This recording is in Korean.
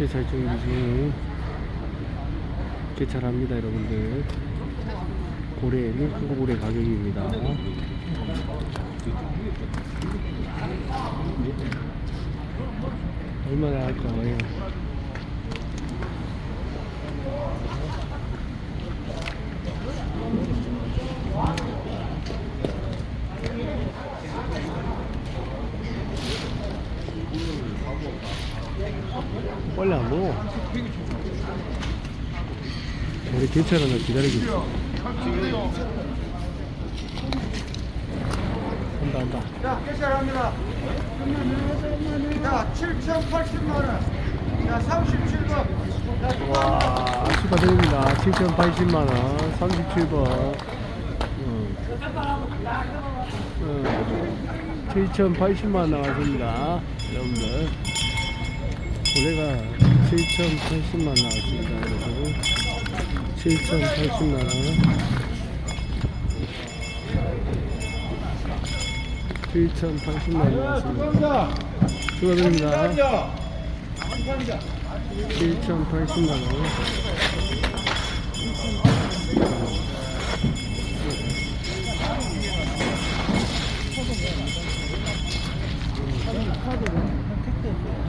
개찰 준비 중 개찰합니다 여러분들. 고래는 한국 고래 가격입니다. 얼마나 할까요? 빨리 안 먹어. 우리 개찰하나 기다리고 있어. 한다, 한다. 자, 결제합니다. 자, 7,080만 원. 자, 37번. 자, 와, 축하드립니다. 7,080만 원, 37번. 음. 음. 7,080만 원 나왔습니다. 여러분들. 올해가 7,080만원 나왔습니다. 여러분. 7,080만 원. 7,080만 원 나왔습니다. 감사합니다. 축하드립니다. 감사합니다. 감사합니다. 7,080만 원.